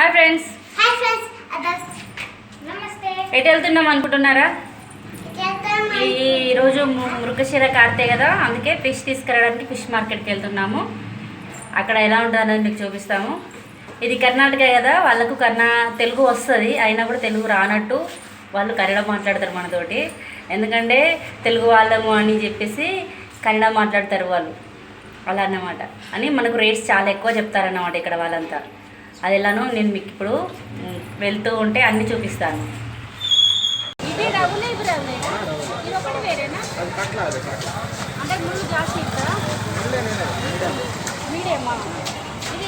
Hi friends hi friends అదస్ నమస్తే ఎటు వెళ్తున్నాం అనుకుంటున్నారా? ఈ రోజు ము- మృగశిర కార్తే కదా అందుకే ఫిష్ తీసుకురావడానికి ఫిష్ మార్కెట్కి వెళ్తున్నాము. అక్కడ ఎలా ఉంటుందని మీకు చూపిస్తాము. ఇది కర్ణాటక కదా వాళ్ళకు కర్ణా తెలుగు వస్తుంది అయినా కూడా తెలుగు రానట్టు వాళ్ళు కన్నడ మాట్లాడతారు మనతోటి. ఎందుకంటే తెలుగు వాళ్ళము అని చెప్పేసి కన్నడ మాట్లాడతారు వాళ్ళు. అలా అన్నమాట. అని మనకు రేట్స్ చాలా ఎక్కువ చెప్తారన్నమాట ఇక్కడ వాళ్ళంతా. అది ఎలానో నేను మీకు ఇప్పుడు వెళ్తూ ఉంటే అన్ని చూపిస్తాను. ఇది సెవెంటీ ఇది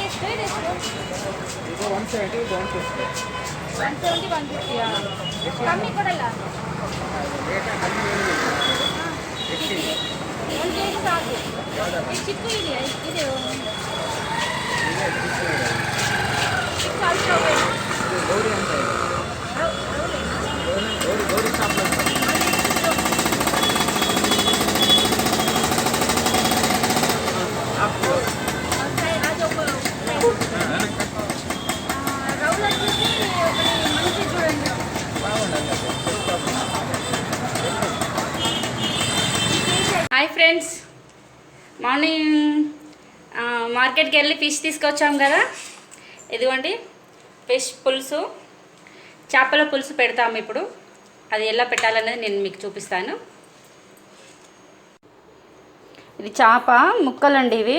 ఇది వన్ సెవెంటీ వన్ ఫిఫ్టీయా కమ్మి కూడా ಒಂದು మార్నింగ్ మార్కెట్కి వెళ్ళి ఫిష్ తీసుకొచ్చాం కదా. ఇదిగోండి ఫిష్ పులుసు చేపల పులుసు పెడతాము ఇప్పుడు. అది ఎలా పెట్టాలనేది నేను మీకు చూపిస్తాను. ఇది చేప ముక్కలండి ఇవి.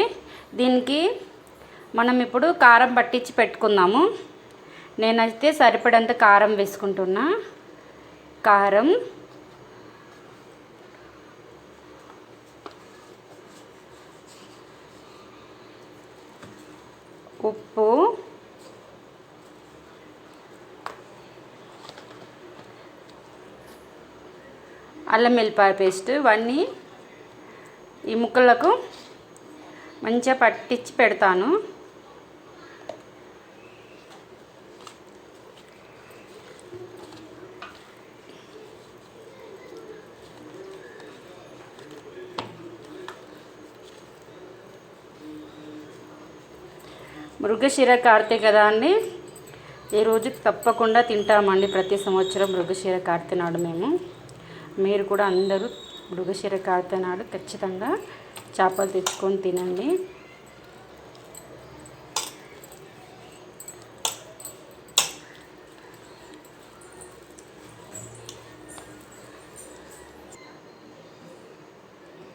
దీనికి మనం ఇప్పుడు కారం పట్టించి పెట్టుకుందాము. నేనైతే సరిపడంత కారం వేసుకుంటున్నా. కారం. ఉప్పు. అల్లం వెల్లిపాయ పేస్ట్ ఇవన్నీ ఈ ముక్కలకు మంచిగా పట్టించి పెడతాను. మృగశిర కార్తె కదా అండి ఈరోజు తప్పకుండా తింటామండి ప్రతి సంవత్సరం మృగశిర కార్తె నాడు మేము. మీరు కూడా అందరూ మృగశిర కార్తె నాడు ఖచ్చితంగా చేపలు తెచ్చుకొని తినండి.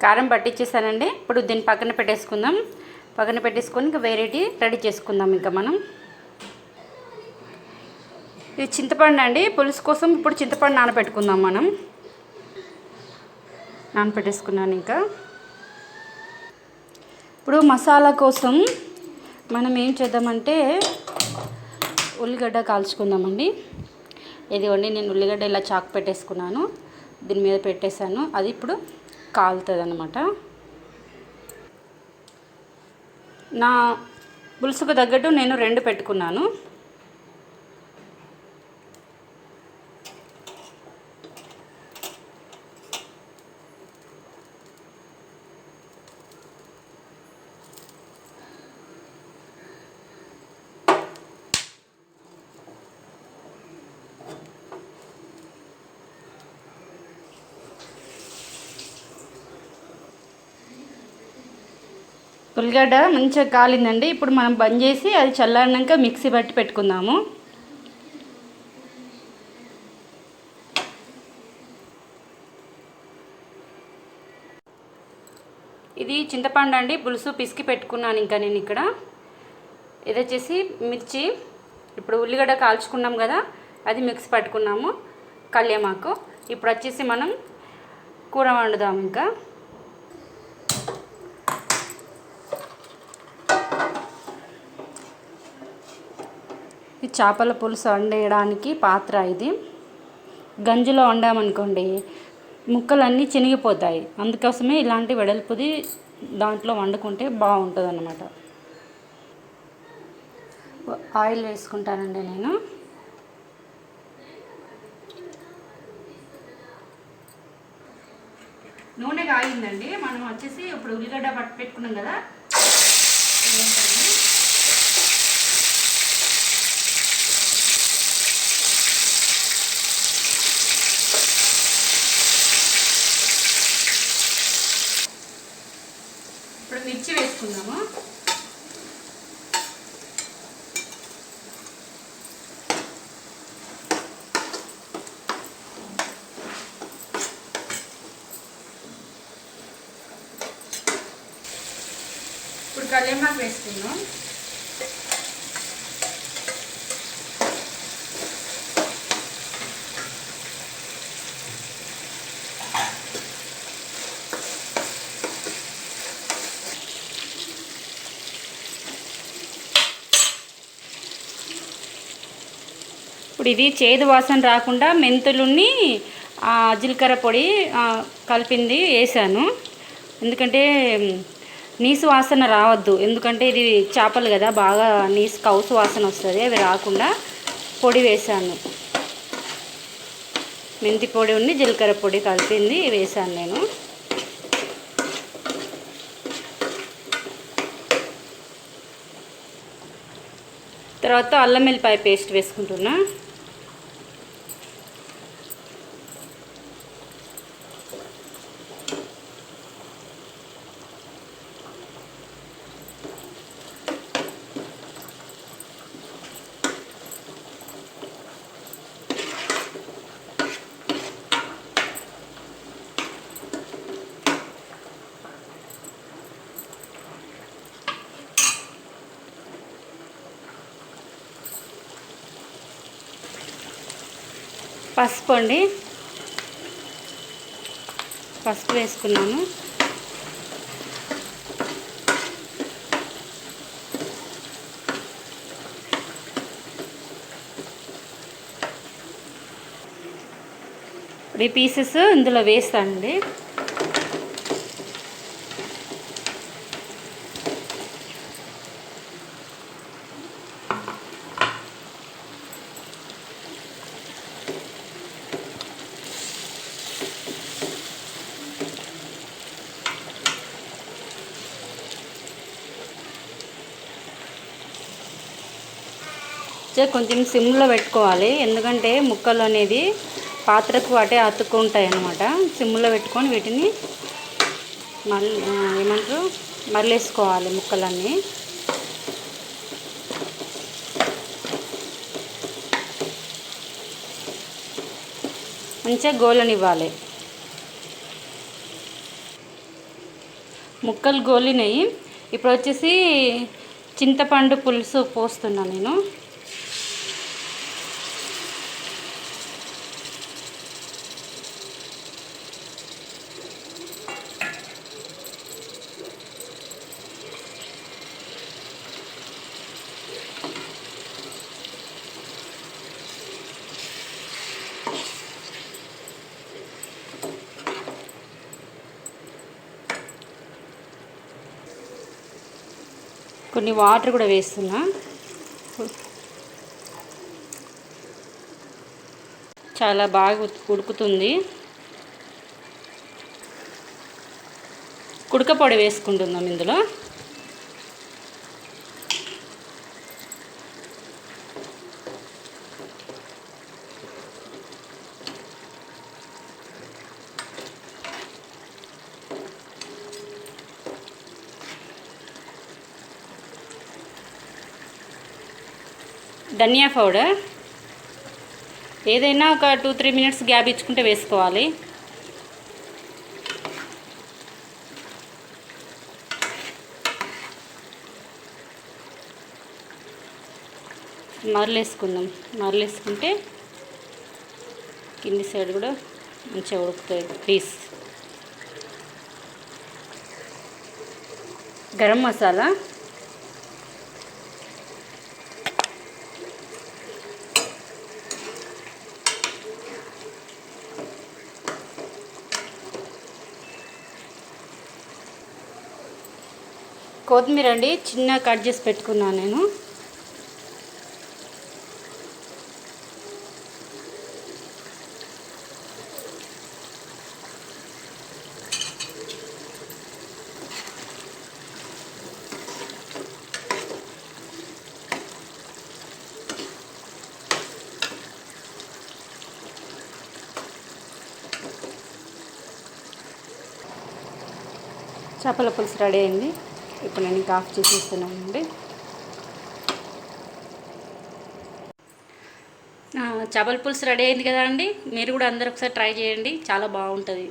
కారం పట్టించేసానండి ఇప్పుడు దీన్ని పక్కన పెట్టేసుకుందాం. పక్కన పెట్టేసుకొని ఇంకా వేరేటి రెడీ చేసుకుందాం ఇంకా మనం. ఇది చింతపండు అండి. పులుసు కోసం ఇప్పుడు చింతపండు నానబెట్టుకుందాం మనం. నానబెట్టేసుకున్నాను ఇంకా. ఇప్పుడు మసాలా కోసం మనం ఏం చేద్దామంటే ఉల్లిగడ్డ కాల్చుకుందామండి. ఇదిగోండి నేను ఉల్లిగడ్డ ఇలా చాకు పెట్టేసుకున్నాను. దీని మీద పెట్టేశాను. అది ఇప్పుడు కాలుతుంది అనమాట నా పులుసుకు తగ్గట్టు నేను రెండు పెట్టుకున్నాను. ఉల్లిగడ్డ మంచిగా కాలిందండి. ఇప్పుడు మనం బంద్ చేసి అది చల్లారినాక మిక్సీ పట్టి పెట్టుకుందాము. ఇది చింతపండు అండి. పులుసు పిసికి పెట్టుకున్నాను ఇంకా నేను ఇక్కడ. ఇది వచ్చేసి మిర్చి. ఇప్పుడు ఉల్లిగడ్డ కాల్చుకున్నాం కదా అది మిక్స్ పట్టుకున్నాము. కళ్యామాకు. ఇప్పుడు వచ్చేసి మనం కూర వండుదాం ఇంకా. ఇది చేపల పులుసు వండేయడానికి పాత్ర ఇది. గంజిలో వండామనుకోండి ముక్కలన్నీ చినిగిపోతాయి. అందుకోసమే ఇలాంటి వెడల్పుది దాంట్లో వండుకుంటే బాగుంటుంది అన్నమాట ఆయిల్ వేసుకుంటానండి నేను. నూనె కాగిందండి. మనం వచ్చేసి ఇప్పుడు ఉల్లిగడ్డ పట్టు పెట్టుకున్నాం కదా ఇదేంటండి? కళ్యామాకు వేసుకున్నాం ఇప్పుడు ఇది చేదు వాసన రాకుండా మెంతులుని జీలకర్ర పొడి కలిపింది వేసాను. ఎందుకంటే నీసు వాసన రావద్దు. ఎందుకంటే ఇది చేపలు కదా బాగా నీసు కౌసు వాసన వస్తుంది. అవి రాకుండా పొడి వేసాను మెంతి పొడి ఉండి జీలకర్ర పొడి కలిపింది వేసాను నేను. తర్వాత అల్లం వెల్లిపాయ పేస్ట్ వేసుకుంటున్నా. పసుపు అండి. పసుపు వేసుకున్నాము ఇప్పుడు ఈ పీసెస్ ఇందులో వేస్తానండి. సో కొంచెం సిమ్లో పెట్టుకోవాలి. ఎందుకంటే ముక్కలు అనేది పాత్రకు వాటే అతుక్కుంటాయి అన్నమాట సిమ్లో పెట్టుకొని వీటిని మళ్ళీ ఏమంటారు? మరలేసుకోవాలి ముక్కలన్నీ. మంచిగా గోలనివ్వాలి. ముక్కలు గోలినాయి. ఇప్పుడు వచ్చేసి చింతపండు పులుసు పోస్తున్నాను నేను. కొన్ని వాటర్ కూడా వేస్తున్నా. చాలా బాగా ఉడుకుతుంది. కుడక పొడి వేసుకుంటున్నాం ఇందులో. ధనియా పౌడర్. ఏదైనా ఒక టూ త్రీ మినిట్స్ గ్యాప్ ఇచ్చుకుంటే వేసుకోవాలి. మరలేసుకుందాం. మరలేసుకుంటే కింది సైడ్ కూడా మంచిగా ఉడుకుతుంది పీస్ గరం మసాలా. కొత్తిమీర అండి చిన్న కట్ చేసి పెట్టుకున్నాను నేను. చేపల పులుసు రెడీ అయింది. ఇప్పుడు నేను ఇంకా ఆఫ్ చేసేస్తున్నానండి ఆ, చేపల పులుసు రెడీ అయింది కదా అండి. మీరు కూడా అందరు ఒకసారి ట్రై చేయండి. చాలా బాగుంటుంది.